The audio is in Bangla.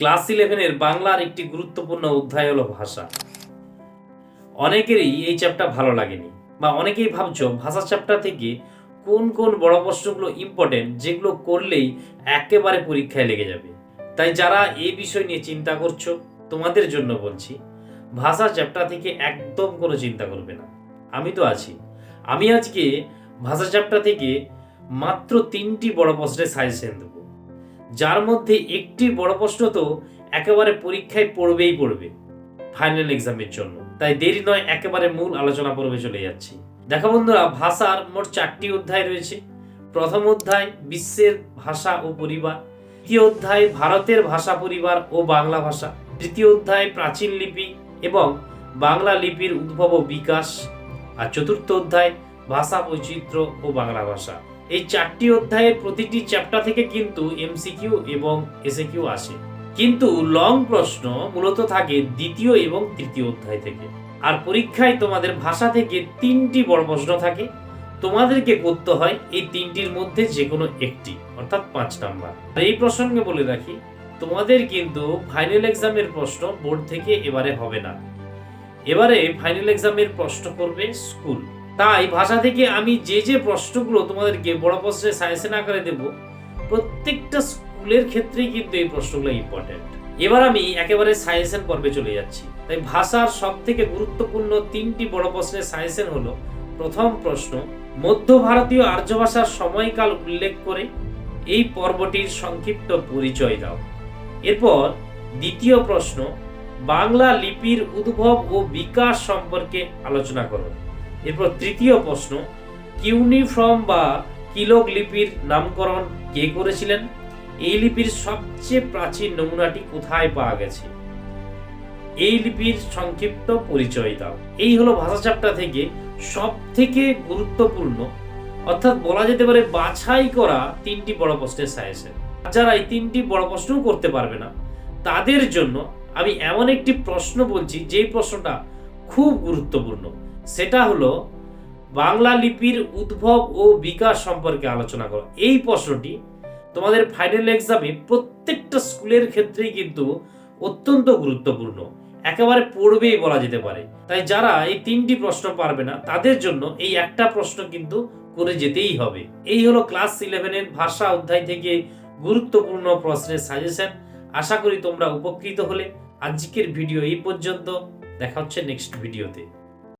ক্লাস ইলেভেনের বাংলার একটি গুরুত্বপূর্ণ অধ্যায় হলো ভাষা। অনেকেরই এই চ্যাপ্টার ভালো লাগেনি, বা অনেকেই ভাবছ ভাষা চ্যাপ্টার থেকে কোন কোন বড় প্রশ্নগুলো ইম্পর্টেন্ট যেগুলো করলেই একেবারে পরীক্ষায় লেগে যাবে। তাই যারা এই বিষয় নিয়ে চিন্তা করছ, তোমাদের জন্য বলছি, ভাষা চ্যাপ্টার থেকে একদম কোনো চিন্তা করবে না। আমি তো আছি। আমি আজকে ভাষা চ্যাপ্টার থেকে মাত্র তিনটি বড় প্রশ্নের সাজেশন দেবো। যার মধ্যে একটি বড় প্রশ্ন তো একেবারে পরীক্ষায় পড়বেই পড়বে ফাইনাল এক্সামের জন্য। তাই দেরি নয়, একেবারে মূল আলোচনা পর্বে চলে যাচ্ছি। দেখো বন্ধুরা, ভাষার মোট চারটি অধ্যায় রয়েছে। প্রথম অধ্যায়, বিশ্বের ভাষা ও পরিবার। দ্বিতীয় অধ্যায়, ভারতের ভাষা, পরিবার ও বাংলা ভাষা। তৃতীয় অধ্যায়, প্রাচীন লিপি এবং বাংলা লিপির উদ্ভব ও বিকাশ। আর চতুর্থ অধ্যায়, ভাষা বৈচিত্র্য ও বাংলা ভাষা। এই চারটি অধ্যায়ের প্রতিটি চ্যাপ্টার থেকে কিন্তু এমসিকিউ এবং এসএকিউ আসে। কিন্তু লং প্রশ্ন মূলত থাকে দ্বিতীয় এবং তৃতীয় অধ্যায় থেকে। আর পরীক্ষায় তোমাদের ভাষা থেকে তিনটি বড় প্রশ্ন থাকে। তোমাদেরকে করতে হয় এই তিনটির মধ্যে যে কোনো একটি, অর্থাৎ পাঁচ নাম্বার। আর এই প্রসঙ্গে বলে রাখি, তোমাদের কিন্তু ফাইনাল এক্সামের প্রশ্ন বোর্ড থেকে এবারে হবে না। এবারে ফাইনাল এক্সামের প্রশ্ন করবে স্কুল তাই ভাষা থেকে আমি যে যে প্রশ্নগুলো তোমাদেরকে বড় প্রশ্নের সাজেশন আকারে দেব, প্রত্যেকটা স্কুলের ক্ষেত্রেই কিন্তু এই প্রশ্নগুলো ইম্পর্টেন্ট এবার আমি একেবারে সাজেশন পর্বে চলে যাচ্ছি। তাই ভাষার সব থেকে গুরুত্বপূর্ণ তিনটি বড় প্রশ্নের সাজেশন হলো, প্রথম প্রশ্ন, মধ্য ভারতীয় আর্য ভাষার সময়কাল উল্লেখ করে এই পর্বটির সংক্ষিপ্ত পরিচয় দাও। এরপর দ্বিতীয় প্রশ্ন, বাংলা লিপির উদ্ভব ও বিকাশ সম্পর্কে আলোচনা করো। এরপর তৃতীয় প্রশ্ন, কিউনিফর্ম বা কিলক লিপির নামকরণ কে করেছিলেন? এই লিপির সবচেয়ে প্রাচীন নমুনাটি কোথায় পাওয়া গেছে? এই লিপির সংক্ষিপ্ত পরিচয় দাও। এই হলো ভাষা চ্যাপ্টার থেকে সব থেকে গুরুত্বপূর্ণ, অর্থাৎ বলা যেতে পারে বাছাই করা তিনটি বড় প্রশ্নের সাজেশন যারা এই তিনটি বড় প্রশ্নও করতে পারবে না, তাদের জন্য আমি এমন একটি প্রশ্ন বলছি, যেই প্রশ্নটা খুব গুরুত্বপূর্ণ। সেটা হলো বাংলা লিপির উদ্ভব ও বিকাশ সম্পর্কে আলোচনা করো। এই প্রশ্নটি তোমাদের ফাইনাল এক্সামে প্রত্যেকটা স্কুলের ক্ষেত্রেই কিন্তু অত্যন্ত গুরুত্বপূর্ণ। একেবারে পড়বেই বলা যেতে পারে। তাই যারা এই তিনটি প্রশ্ন পারবে না, তাদের জন্য এই একটা প্রশ্ন কিন্তু করে যেতেই হবে। এই হলো ক্লাস ইলেভেনের ভাষা অধ্যায় থেকে গুরুত্বপূর্ণ প্রশ্নের সাজেশন আশা করি তোমরা উপকৃত হলে। আজকের ভিডিও এই পর্যন্ত। দেখা হচ্ছে নেক্সট ভিডিওতে